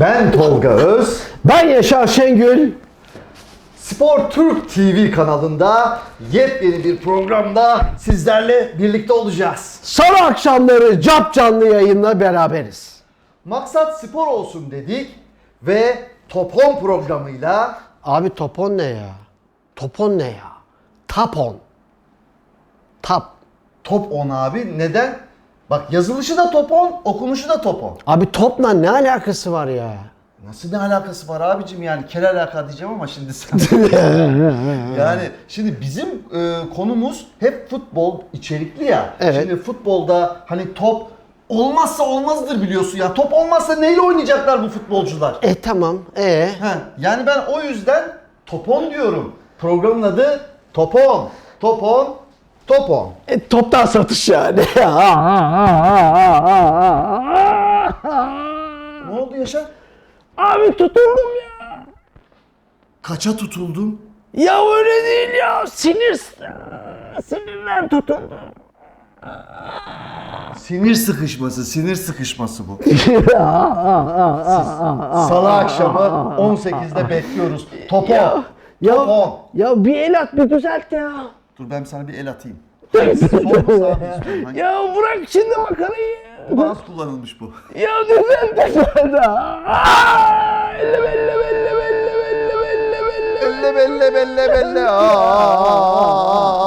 Ben Tolga Öz. Ben Yaşar Şengül. Spor Türk TV kanalında yepyeni bir programda sizlerle birlikte olacağız. Salı akşamları cap canlı yayınla beraberiz. Maksat spor olsun dedik ve Top 10 programıyla Abi topon ne ya? Topon ne ya? Tapon. Tap. Top 10 abi. Neden? Bak yazılışı da Top 10, okunuşu da Top 10. Abi topla ne alakası var ya? Nasıl ne alakası var abicim yani kel alaka diyeceğim ama şimdi sen... yani şimdi bizim e, konumuz hep futbol içerikli ya. Evet. Şimdi futbolda hani top olmazsa olmazdır biliyorsun ya. Top olmazsa neyle oynayacaklar bu futbolcular? E tamam. E Heh, yani ben o yüzden Topon diyorum. Programın adı Topon. Topon. Topon. E, toptan satış yani. Ne oldu Yaşar? Abi tutuldum ya. Kaça tutuldun? Ya öyle değil ya. Sinir sinirden tutuldum. Sinir sıkışması, sinir sıkışması bu. Salı akşamı 18'de bekliyoruz. Topon. Ya, Topon. ya bir el at bir düzelt ya. Dur ben sana bir el atayım. Hangi- Ya bırak şimdi makarayı. Nasıl kullanılmış bu? Ya düzelt düzelt. Aa, elleme elleme elleme elleme elleme elleme elleme. Belle belle belle belle. Aa.